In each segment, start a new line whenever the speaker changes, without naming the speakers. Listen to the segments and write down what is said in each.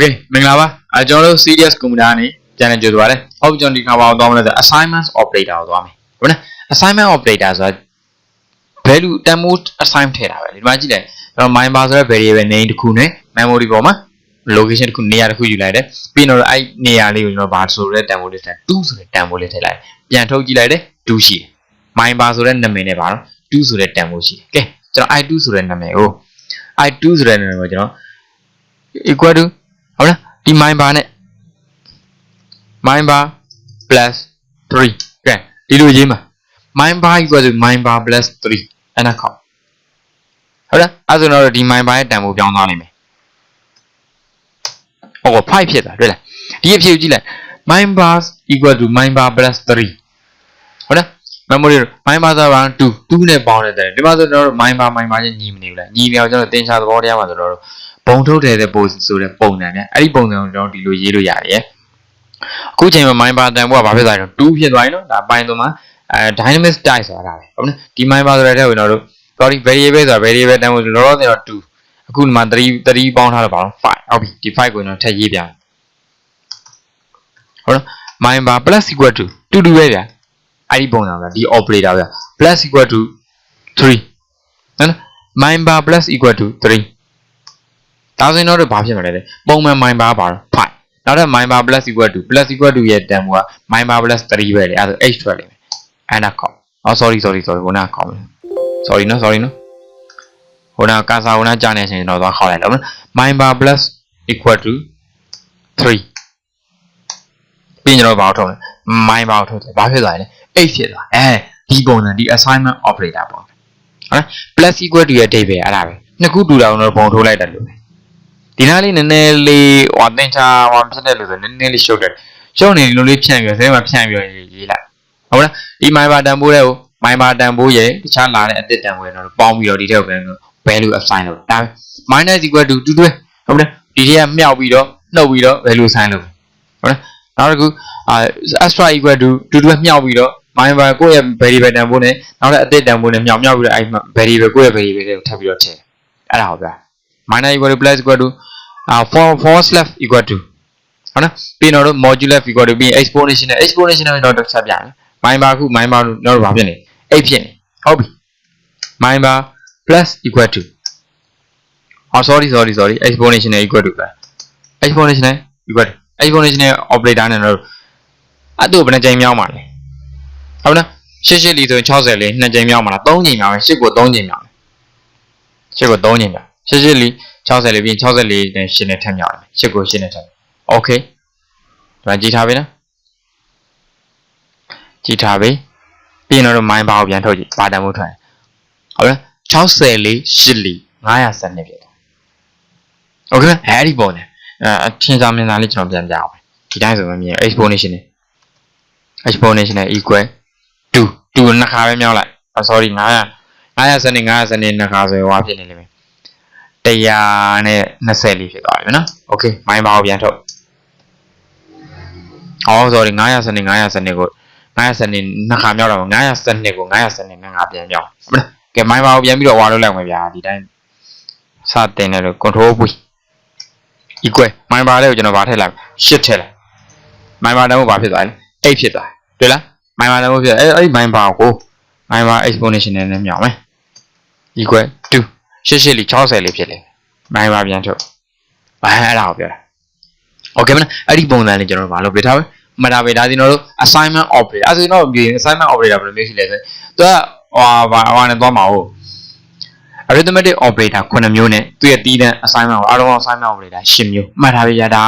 Okay မင်္ဂလာပါအဲကျွန်တော်တို့ serious computer ကနေပြန်လည်ကြိုဆိုပါရစေဟုတ်ကျွန်တော်ဒီခါပါအောင်သွားမလဲဆို assignments operator ကိုသွားမယ်ဟုတ်နော် assignment operator ဆိုတာ value တန်ဖိုး assign ထည့်တာပဲဒီမှာကြည့်လိုက်ကျွန်တော် member ဆိုတဲ့ variable name တစ်ခုနဲ့ memory ပေါ်မှာ location တစ်ခုနေရာတစ်ခုယူလိုက်တယ်ပြီးတော့အဲ့နေရာလေးကိုကျွန်တော်ဘာဆိုတဲ့တန်ဖိုးလေးထည့်2ဆိုတဲ့တန်ဖိုးလေးထည့်လိုက်ပြန်ထုတ်ကြည့်လိုက်တယ်2ရှိတယ် member ဆိုတဲ့နာမည်နဲ့ပါတော့2ဆိုတဲ့တန်ဖိုးရှိတယ်ကဲကျွန်တော် i2 ဆိုတဲ့နာမည်ကို i2 ဆိုတဲ့နာမည်ကိုကျွန်တော် equal to ဟုတ်လားဒီ member နဲ့ member plus 3ကဲဒီလိုရေးမှာ member equal to member plus 3အဲ့ဒါခေါက်ဟုတ်လားအဲ့ဆိုတော့ဒီ member ရဲ့တန်ဖိုးပြောင်းသွားနိုင်မယ်ဟော5ဖြစ်တာတွေ့လားဒီအဖြစ်ကိုကြည့်လိုက် members equal to member plus 3ဟုတ်လား memory member ဆိုတာ2 2နဲ့ပေါင်းတယ်ဒီမှာဆိုတော့ member member ချင်းညီမနေဘူးလားညီနေအောင်ကျွန်တော်သင်္ချာသဘောတရားမှာဆိုတော့ ဘုံထုတ်တယ်တဲ့ပုံဆိုတဲ့ပုံစံနဲ့အဲ့ဒီပုံစံကိုကျွန်တော်ဒီလိုရေးလို့ရတယ်အခုချိန်မှာ member တန်ဖိုးကဘာဖြစ်သွားလဲ2ဖြစ်သွားပြီနော်ဒါပိုင်းသုံးမှာအဲ dynamic type ဆိုတာဒါပဲဟုတ်နော်ဒီ member ဆိုတဲ့တဲ့ကိုကျွန်တော်တို့ sorry variable ဆိုတာ variable တန်ဖိုးလောလောဆယ်တော့2အခုဒီမှာ3 3ပေါင်းထားတော့ပါတော့5ဟုတ်ပြီဒီ5ကိုကျွန်တော်ထည့်ရေးပြမယ်ဟုတ်နော် member plus equal to 2 2ပဲဗျာအဲ့ဒီပုံစံပဲဒီ operator ပဲ plus equal to 3နော် member plus equal to 3 ဒါဆိုရင်တော့ဘာဖြစ်မှာလဲပုံမှန် member ပါတော့5နောက်ထပ် member plus equal to plus equal to ရဲ့တန်ဖိုးက member plus 3ပဲလေအဲ့ဒါဆို h ထွက်လိမ့်မယ်အဲ့ဒါကောအော် sorry sorry sorry ဟိုနာကောင်းမယ် sorry နော် sorry နော်ဟိုနာကာစာဟိုနာကြာနေချိန်တော့သွားခေါက်လိုက်တော့ member plus equal to 3ပြီးရင်တော့ဘာထုတ်လဲ member ထုတ်တယ်ဘာဖြစ်သွားလဲ8ဖြစ်သွားအဲဒီပုံစံဒီ assignment operator ပေါ့ဟုတ်လား plus equal to ရဲ့အဓိပ္ပာယ်အဲ့ဒါပဲနှစ်ခုတူတာကတော့ပုံထုတ်လိုက်တယ်လို့ပဲ ဒီနားလေးနည်းနည်းလေးဟိုသင်္ချာဟိုဖြစ်တဲ့လို့ဆိုနည်းနည်းလေးရှုပ်တယ်ရှုပ်နေဒီလိုလေးဖြန့်ပြီးဆဲမှာဖြန့်ပြီးရေးလိုက်ဟုတ်လားဒီ member တန်ဖိုးတဲ့ကို member တန်ဖိုးရဲ့တခြားလာတဲ့အသစ်တန်ဖိုးရဲ့တော့ပေါင်းပြီးတော့ဒီထက်ကိုပဲ value assign လုပ်ဒါ minus equal to 2တွဲဟုတ်လားဒီထက်ကမြောက်ပြီးတော့နှုတ်ပြီးတော့ value assign လုပ်ဟုတ်လားနောက်တစ်ခု extra equal to 2တွဲမြောက်ပြီးတော့ member ကိုယ့်ရဲ့ variable တန်ဖိုးနဲ့နောက်တဲ့အသစ်တန်ဖိုးနဲ့မြောက်မြောက်ပြီးတော့အဲ့ variable ကိုယ့်ရဲ့ variable တွေကိုထပ်ပြီးတော့ထည့်အဲ့ဒါဟုတ်ဗျာ minus equal to plus equal to uh, for for slash equal to ဟုတ်နော်ပြီးတော့ modulus equal to ပြီး exponential exponential တော့တစ်ချက်ပြမယ် member ခု member တော့ဘာဖြစ်နေ8ဖြစ်နေဟုတ်ပြီ member plus equal to oh sorry sorry sorry exponential equal to ပဲ exponential equal to exponential operator နဲ့တော့အဲ့ဒါဘယ်နှကြိမ်မြောက်မှာလဲဟုတ်နော်ရှစ်ရှစ်လီဆိုရင်60လေးနှစ်ကြိမ်မြောက်မှာလား3ကြိမ်မြောက်မယ်ရှစ်ကို3ကြိမ်မြောက်မယ်ရှစ်ကို3ကြိမ်မြောက် ရှစ်ရှစ်လီ60လေးပြီးရင်64နဲ့ရှစ်နဲ့ထပ်မြောက်တယ်ရှစ်ကိုရှစ်နဲ့ထပ်โอเคဒါကြည့်ထားပြီနော်ကြည့်ထားပြီပြီးရင်တော့မိုင်းဘာကိုပြန်ထုတ်ကြည့်ဘာတန်မှုထွက်ဟုတ်လား60လေး8လီ912ဖြစ်တယ်โอเคအဲ့ဒီပုံနဲ့အဲအထင်သာမြင်သာလေးကျွန်တော်ပြန်ပြအောင်ဒီတိုင်းဆိုမှမြင် exponential နဲ့ exponential နဲ့ equal to 2နှစ်ခါပဲမြောက်လိုက် sorry 900 900စနစ်900စနစ်နှစ်ခါဆိုရင်ဟွာဖြစ်နေလိမ့်မယ် 100နဲ့20လေးဖြစ်သွားပြီနော် okay မိုင်းပါကိုပြန်ထုတ်ဟော sorry 900စနစ်900စနစ်ကို900စနစ်နှစ်ခါမြောက်တော့900စနစ်ကို900စနစ်နဲ့ငါပြန်မြောက်ဟုတ်လားကဲမိုင်းပါကိုပြန်ပြီးတော့ဟွာလို့လိုက်မယ်ဗျာဒီတိုင်းစတင်တယ်လို့ control ပွေ equal မိုင်းပါလေးကိုကျွန်တော်ဗာထည့်လိုက်8ထည့်လိုက်မိုင်းပါတန်းကိုဗာဖြစ်သွားလဲ8ဖြစ်သွားတွေ့လားမိုင်းပါတန်းကိုဖြစ်အဲ့အဲ့ဒီမိုင်းပါကိုမိုင်းပါ exponential နဲ့မြောက်မယ် equal to ရှစ် ရှစ်လီ60လေးဖြစ်လေမိုင်းပါပြန်ထုတ်ဘာအဲ့ဒါကိုပြောတာโอเคမလားအဲ့ဒီပုံစံလေးကျွန်တော်တို့မလုပ်ပြထားပဲမတာပဲဒါစီကျွန်တော်တို့ assignment operator အဲ့ဒါဆိုတော့ပြီးရင် assignment operator ဘယ်လိုမျိုးရှိလဲဆိုသူကဟိုဟာဟိုနဲ့သွားမှာဟုတ် arithmetic operator 9မျိုးနဲ့သူ့ရဲ့တီးတန်း assignment ကိုအားလုံး assignment operator 10မျိုးမှတ်ထားပြရတာ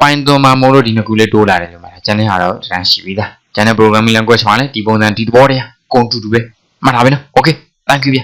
ပိုင်းသွန်မှာမို့လို့ဒီနှစ်ခုလေးတိုးလာတယ်လို့မှတ်တာကျန်တဲ့ဟာတော့တန်းရှိပြီလားကျန်တဲ့ programming language မှာလည်းဒီပုံစံဒီသဘောတရားကုန်တူတူပဲမှတ်ထားပြီနော် okay thank you ဗျ